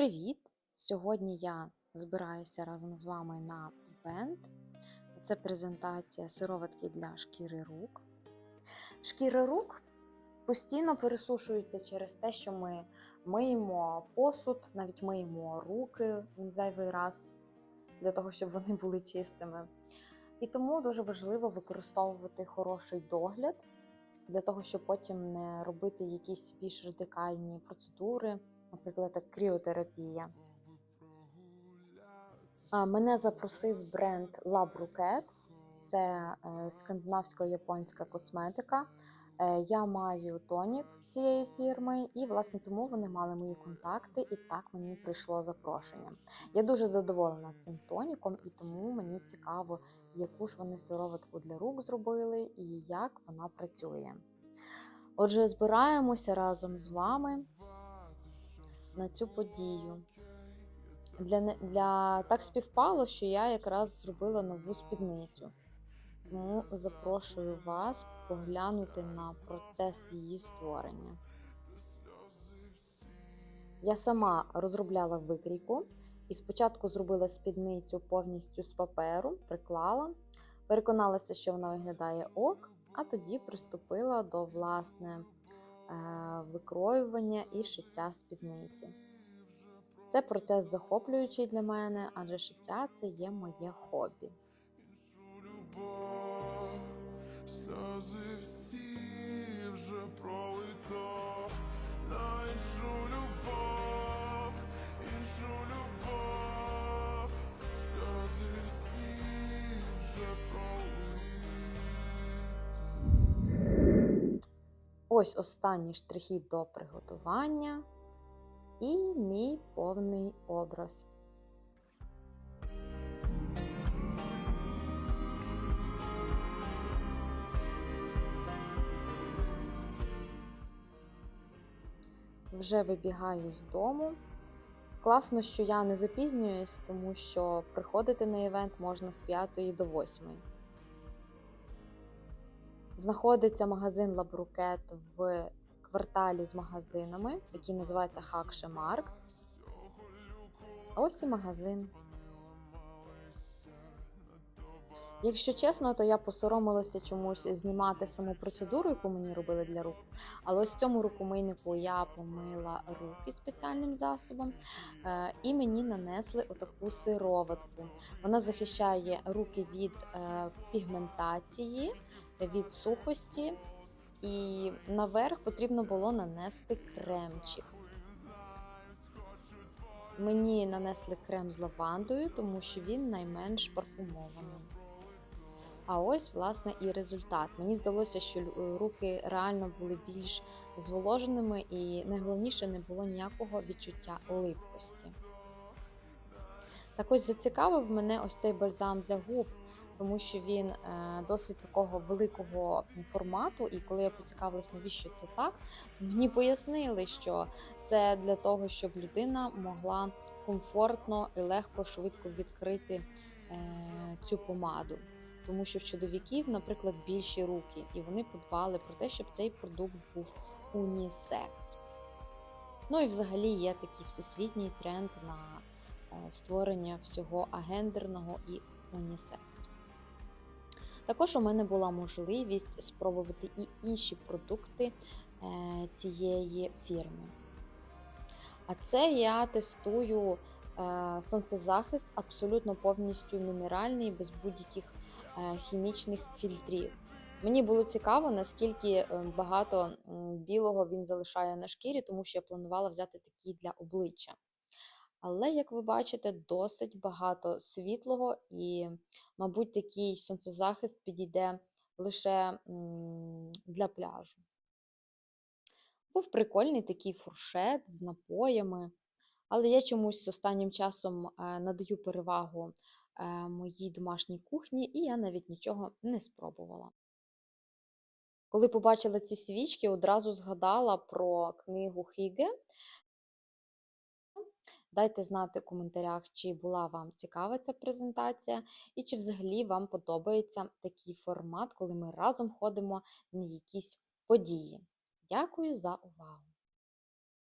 Привіт! Сьогодні я збираюся разом з вами на івент. Це презентація сироватки для шкіри рук. Шкіра рук постійно пересушується через те, що ми миємо посуд, навіть миємо руки зайвий раз для того, щоб вони були чистими. І тому дуже важливо використовувати хороший догляд для того, щоб потім не робити якісь більш радикальні процедури наприклад, кріотерапія. Мене запросив бренд La Bruquette. це е, скандинавсько-японська косметика. Е, Я маю тонік цієї фірми, і власне тому вони мали мої контакти, і так мені прийшло запрошення. Я дуже задоволена цим тоніком, і тому мені цікаво, яку ж вони сироватку для рук зробили і як вона працює. Отже, збираємося разом з вами на цю подію. Для, для Так співпало, що я якраз зробила нову спідницю. Тому запрошую вас поглянути на процес її створення. Я сама розробляла викрійку і спочатку зробила спідницю повністю з паперу, приклала, переконалася, що вона виглядає ок, а тоді приступила до власне викроювання і шиття спідниці. Це процес захоплюючий для мене, адже шиття це є моє хобі. Сльози всі вже пролито Ось останні штрихи до приготування і мій повний образ. Вже вибігаю з дому. Класно, що я не запізнююсь, тому що приходити на івент можна з 5 до 8. Знаходиться магазин Лабрукет в кварталі з магазинами, який називається Хакше Маркт. Ось і магазин. Якщо чесно, то я посоромилася чомусь знімати саму процедуру, яку мені робили для рук. Але ось цьому рукомийнику я помила руки спеціальним засобом, е, і мені нанесли отаку сироватку. Вона захищає руки від е, пігментації від сухості, і наверх потрібно було нанести кремчик. Мені нанесли крем з лавандою, тому що він найменш парфумований. А ось, власне, і результат. Мені здалося, що руки реально були більш зволоженими, і найголовніше не було ніякого відчуття липкості. Так ось зацікавив мене ось цей бальзам для губ тому що він е, досить такого великого формату. І коли я поцікавилась, навіщо це так, то мені пояснили, що це для того, щоб людина могла комфортно і легко, швидко відкрити е, цю помаду. Тому що в чоловіків, наприклад, більші руки, і вони подбали про те, щоб цей продукт був унісекс. Ну і взагалі є такий всесвітній тренд на е, створення всього агендерного і унісекс. Також у мене була можливість спробувати і інші продукти е, цієї фірми. А це я тестую е, сонцезахист абсолютно повністю мінеральний, без будь-яких е, хімічних фільтрів. Мені було цікаво, наскільки багато білого він залишає на шкірі, тому що я планувала взяти такий для обличчя. Але, як ви бачите, досить багато світлого і, мабуть, такий сонцезахист підійде лише для пляжу. Був прикольний такий фуршет з напоями, але я чомусь останнім часом е, надаю перевагу е, моїй домашній кухні, і я навіть нічого не спробувала. Коли побачила ці свічки, одразу згадала про книгу Хіге Дайте знати в коментарях, чи була вам цікава ця презентація, і чи взагалі вам подобається такий формат, коли ми разом ходимо на якісь події. Дякую за увагу!